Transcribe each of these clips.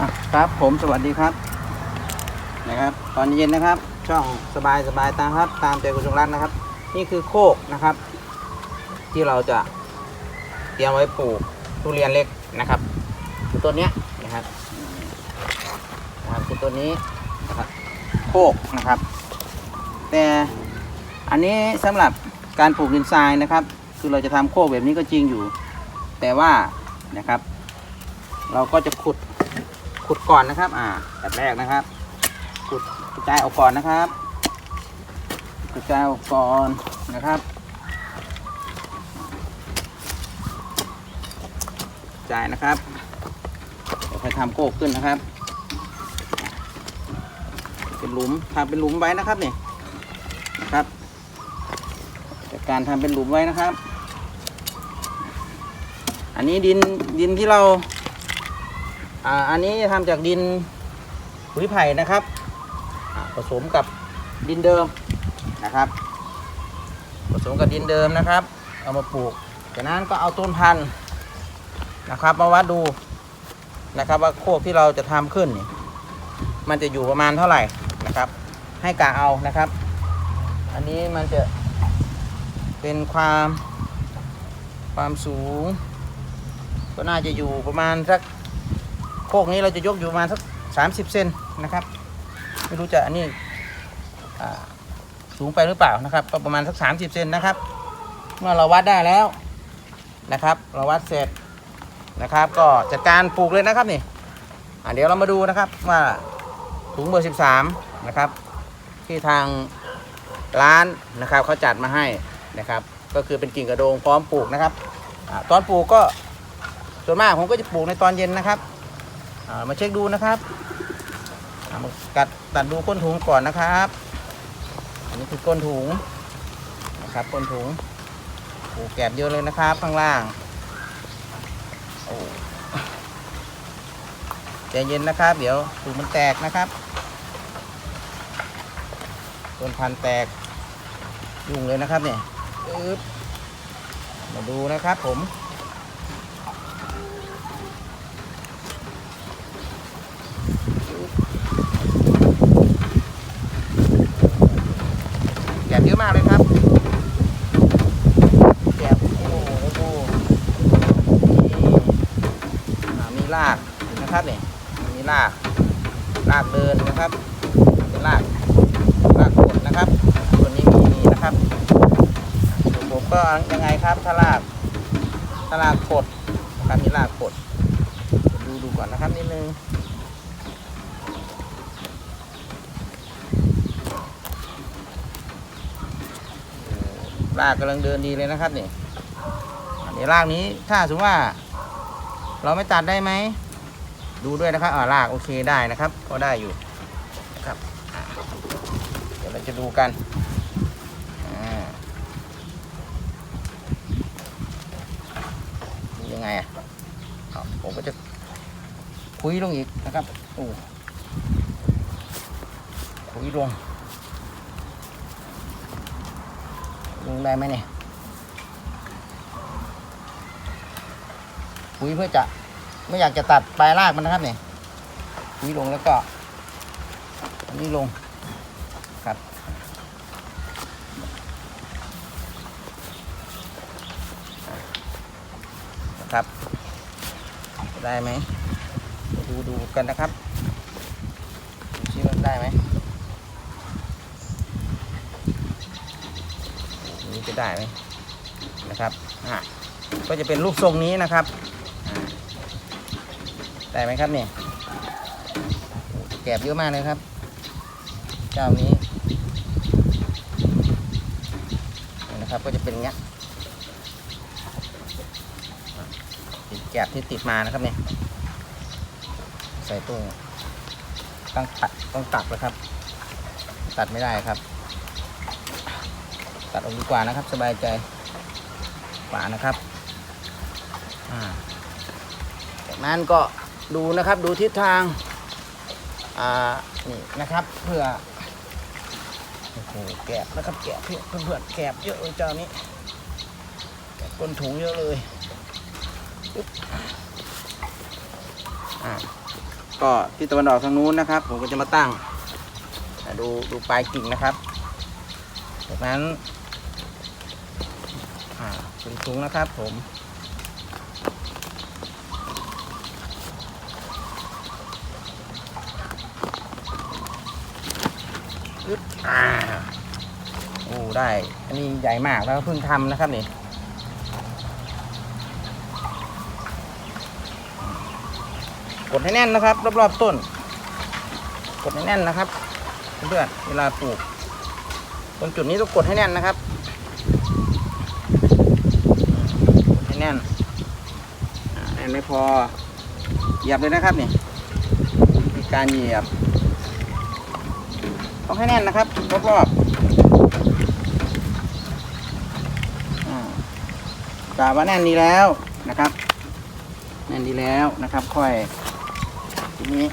ครับผมสวัสดีครับนะครับตอนเย็นนะครับ ช่องสบายสบายตามครับ ตามใจคุณจงรักนะครับ นี่คือโคกนะครับ ที่เราจะเตรียมไว้ปลูกทุเรียนเล็กนะครับคือต้นเนี้ยนะครับนะครับคือต้นนี้นะครับโคกนะครับ แต่อันนี้สำหรับการปลูกดินทรายนะครับ คือเราจะทำโคกแบบนี้ก็จริงอยู่ แต่ว่านะครับ เราก็จะขุด ขุดก่อนนะครับ อ่าแบบแรกนะครับ ขุดกระจายออกก่อนนะครับ กระจายออกก่อนนะครับกระจายนะครับเดี๋ยวค่อยทำโคกขึ้นนะครับ เป็นหลุมทำเป็นหลุมไว้นะครับเนี่ยนะครับจากการทำเป็นหลุมไว้นะครับ อันนี้ดินดินที่เรา อ่าอันนี้ทำจากดินปุ๋ยไผ่นะครับผสมกับดินเดิมนะครับ ผสมกับดินเดิมนะครับ เอามาปลูกจากนั้นก็เอาต้นพันธุ์นะครับ มาวัดดูนะครับว่าโคกที่เราจะทำขึ้นนี่มันจะอยู่ประมาณเท่าไหร่นะครับ ให้กะเอานะครับ อันนี้มันจะเป็นความความสูง ก็น่าจะอยู่ประมาณสัก โคกนี้เราจะยกอยู่ประมาณสักสามสิบเซนนะครับ ไม่รู้จะอันนี้สูงไปหรือเปล่านะครับ ก็ประมาณสักสามสิบเซนนะครับ เมื่อเราวัดได้แล้วนะครับ เราวัดเสร็จนะครับ ก็จัดการปลูกเลยนะครับนี่เดี๋ยวเรามาดูนะครับว่าถุงเบอร์สิบสามนะครับ ที่ทางร้านนะครับเขาจัดมาให้นะครับ ก็คือเป็นกิ่งกระโดงพร้อมปลูกนะครับอตอนปลูกก็ส่วนมากผมก็จะปลูกในตอนเย็นนะครับ มาเช็คดูนะครับามากัดตัดดูก้นถุงก่อนนะครับ อันนี้คือก้นถุงนะครับก้นถุงโอ้แกบเยอะเลยนะครับ ข้างล่างโอ้ใจเย็นนะครับ เดี๋ยวถุงมันแตกนะครับต้นพันแตกยุ่งเลยนะครับเนี่ยมาดูนะครับผม แกบเยอะมากเลยครับแกบโอ้โหโอ้โหนี่มีรากนะครับเนี่ยมีรากรากเดินนะครับเป็นรากรากกดนะครับ ส่วนนี้มีนะครับส่วนผมก็ยังไงครับถ้ารากถ้ารากกดนะครับมีรากกดดูดูก่อนนะครับนิดนึง รากกำลังเดินดีเลยนะครับนี่อันนี้รากนี้ถ้าสมมติว่า เราไม่ตัดได้ไหมดูด้วยนะครับอ่ารากโอเคได้นะครับก็ได้อยู่นะครับเดี๋ยวเราจะดูกันยังไงอะผมก็จะคุยลงอีกนะครับโอ้คุยลง ลงได้ไหมเนี่ยคุยเพื่อจะไม่อยากจะตัดปลายรากมันนะครับเนี่ยคุยลงแล้วก็อันนี้ลงครับครับ ได้ไหมดูดูกันนะครับดูซิว่าได้ไหม นี้จะได้ไหมนะครับอะก็จะเป็นรูปทรงนี้นะครับได้ไหมครับเนี่ยแกบเยอะมากเลยครับ เจ้านี้นะครับก็จะเป็นเงี้ยติดแกบที่ติดมานะครับเนี่ยใส่ตู้ต้องตัดต้องตัดเลยครับ ตัดไม่ได้ครับ ตัดออกดีกว่านะครับ สบายใจฝานะครับจากนั้นก็ดูนะครับดูทิศทางอ่านี่นะครับเพื่อโอ้โหแกะนะครับแกะเพื่อนเพื่อนแกะเยอะเลยเจ้านี้แกะก้นถุงเยอะเลยอ่าก็ที่ตะวันออกทางนู้นนะครับ ผมก็จะมาตั้งดูดูปลายกิ่งนะครับจากนั้น อ่าเป็นถุงนะครับผมอึ๊บอ่าโอ้ได้ อันนี้ใหญ่มากแล้วเพิ่งทำนะครับนี่กดให้แน่นนะครับ รอบๆต้น กดให้แน่นนะครับเพื่อนๆเวลาปลูก ตรงจุดนี้ต้องกดให้แน่นนะครับกดให้แน่นแน่นไม่พอ เหยียบเลยนะครับนี่มีการเหยียบ ต้องให้แน่นนะครับรอบๆอ่ากาว่าแน่นดีแล้วนะครับ แน่นดีแล้วนะครับ ค่อยทีนี้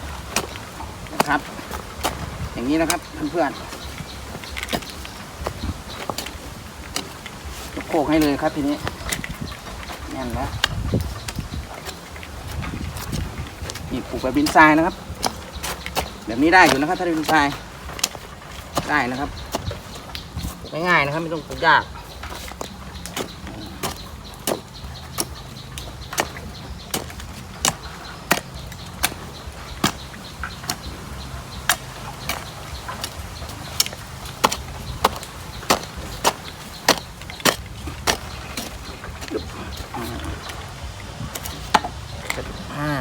นะครับ อย่างนี้นะครับเพื่อนๆโขกให้เลยครับทีนี้ น่นแล้วนี่ปลูกแบบบินทรายนะครับ แบบนี้ได้อยู่นะครับ ถ้าเป็นบินทรายได้นะครับง่ายๆนะครับ ไม่ต้องปลูกยาก อ่า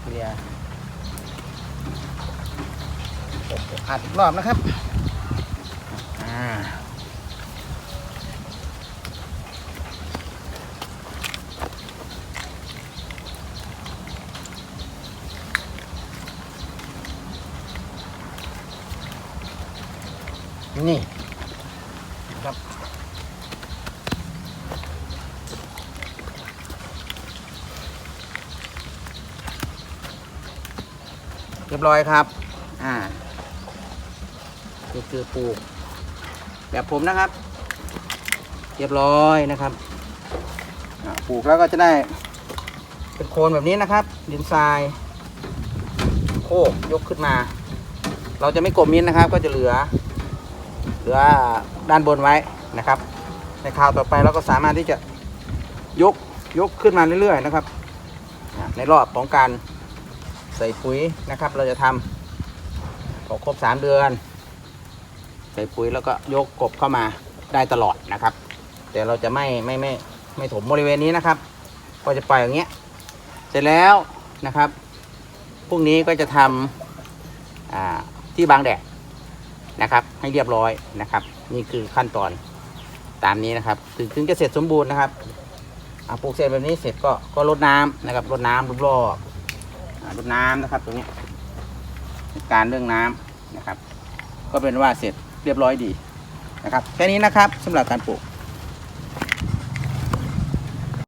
เคลียอัดรอบนะครับนี่ครับ รียบร้อยครับ อ่านี่คือปลูก แบบผมนะครับ เรียบร้อยนะครับปลูกแล้วก็จะได้เป็นโคนแบบนี้นะครับ ดินทราย โคกยกขึ้นมา เราจะไม่กลมมินนะครับ ก็จะเหลือ เหลือด้านบนไว้นะครับ ในคราวต่อไปเราก็สามารถที่จะยกยกขึ้นมาเรื่อยๆนะครับ ในรอบของการ ส่ปุ๋ยนะครับ เราจะทำพอครบสามเดือน ใส่ปุ๋ยแล้วก็ยกกบเข้ามาได้ตลอดนะครับ แต่เราจะไม่ไม่ไม่ไม่ถมบริเวณนี้นะครับ ก็จะปล่อยอย่างเงี้ย เสร็จแล้วนะครับพรุ่งนี้ก็จะทำที่บางแดดนะครับ ให้เรียบร้อยนะครับ นี่คือขั้นตอนตามนี้นะครับ ถึงถึงจะเสร็จสมบูรณ์นะครับอ่าปลูกเสร็จแบบนี้เสร็จก็ก็รดน้ำนะครับรดน้ำรอบๆารดน้ำนะครับตรงนี้การเรื่องน้ำนะครับ ก็เป็นว่าเสร็จเรียบร้อยดีนะครับ แค่นี้นะครับสำหรับการปลูก